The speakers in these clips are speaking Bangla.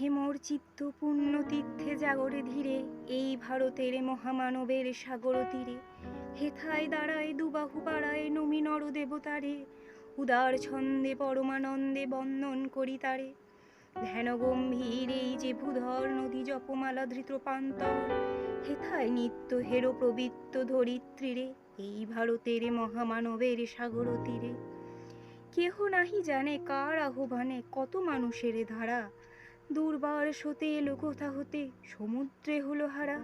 হেমর চিত্ত তীর্থে জাগরে ধীরে, এই ভারতের মহামানবের সাগর তীরে। হেথায় দাঁড়ায় দুবাহু পাড়ায় নমি নর দেবতারে উদার ছন্দে পরমানন্দে বন্দন করি তারে। ধ্যান গম্ভীর এই যে ভূধর নদী জপমালা ধৃত প্রান্তর হেথায় নিত্য হেরো প্রবৃত্ত ধরিত্রীরে, এই ভারতের মহামানবের সাগর তীরে। কেহ নাহি জানে কার আহ্বানে কত মানুষের ধারা দুর্বার সতে এলো কোথা হতে সমুদ্রে হলো হারা।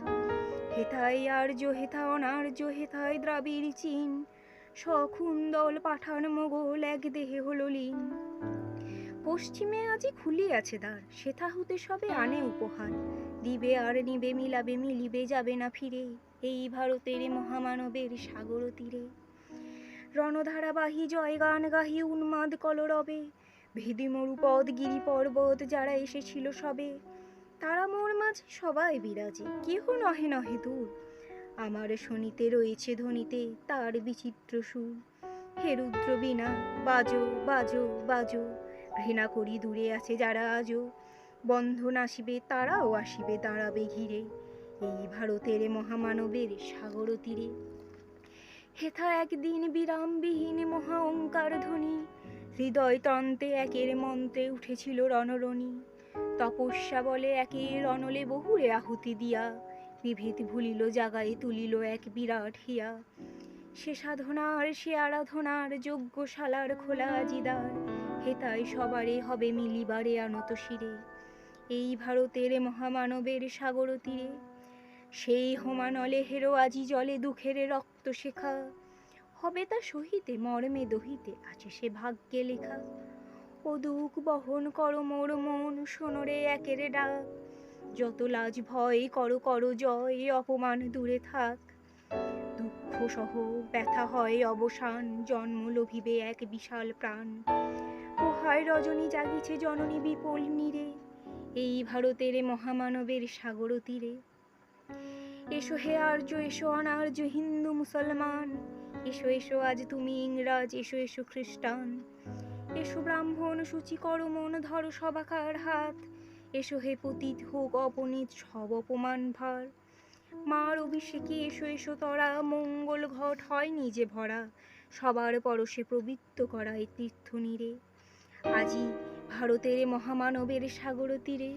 হেথায় আর্য হেথা অনার্য, হেথায় দ্রাবিড় চীন। সখুন্দল পাঠান মোগল, এক দেহে হলো লীন। পশ্চিমে আজি খুলিয়াছে দ্বার, সেথা হতে সবে আনে উপহার। দিবে আর নিবে, মিলাবে, মিলিবে, যাবে না ফিরে। এই ভারতের মহামানবের সাগর তীরে। রণধারাবাহী জয় গান গাহি উন্মাদ কলরবে। ভেদি মরুপদ গিরি পর্বত যারা এসেছিল সবে, তারা মোর মাঝে সবাই বিরাজে, কেহ নহে নহে দূর। আমার শনিতে রয়েছে ধ্বনিতে তার বিচিত্র সুর। হে রুদ্র বিনা বাজো বাজো বাজো, ঘৃণা করি দূরে আছে যারা আজও বন্ধন আসিবে, তারাও আসিবে দাঁড়াবে ঘিরে, এই ভারতের মহামানবের সাগর তীরে। হেথা একদিন বিরামবিহীন মহা ওঙ্কার ধ্বনি হৃদয় তন্তে একের মন্ত্রে উঠেছিল রণরণী। তপস্যা বলে একের অনলে বহুরে আহুতি দিয়া বিভেদ ভুলিল জাগায় তুলিল এক বিরাট হিয়া। সে সাধনার, সে আরাধনার, যজ্ঞশালার খোলা আজিদার হেতায় সবারে হবে মিলিবারে আনত শিরে। এই ভারতের মহামানবের সাগর তীরে, সেই হোমানলে হেরো আজি জলে দুঃখের রক্ত শেখা। হবে তা সহিতে, মর্মে দহিতে, আছে সে ভাগ্যে লেখা। ও দুঃখ বহন করো মোর মন সোনরে একের ডাক। যত লাজ ভয় করো করো জয়, অপমান দূরে থাক। দুঃখ সহ ব্যথা হয় অবসান, জন্ম লোভিবে এক বিশাল প্রাণ। পোহায় রজনী জাগিছে জননী বিপুল নীরে, এই ভারতের মহামানবের সাগর তীরে। এসো হে আর্য, এসো অনার্য হিন্দু মুসলমান এসো এসো, আজ তুমি ইংরাজ, এসো এসো, খ্রিস্টান। এসো, ব্রাহ্মণ, সূচি করো মন, ধরো সবাকার হাত। এসো, হে পতীত হোক, অপনীত সব অপমান ভার। মার অভিষেকে এসো এসো, তরা, মঙ্গল ঘট হয় নিজে ভরা। সবার পরশে প্রবৃত্ত করা এই তীর্থ নীরে। আজি ভারতের মহামানবের সাগর তীরে।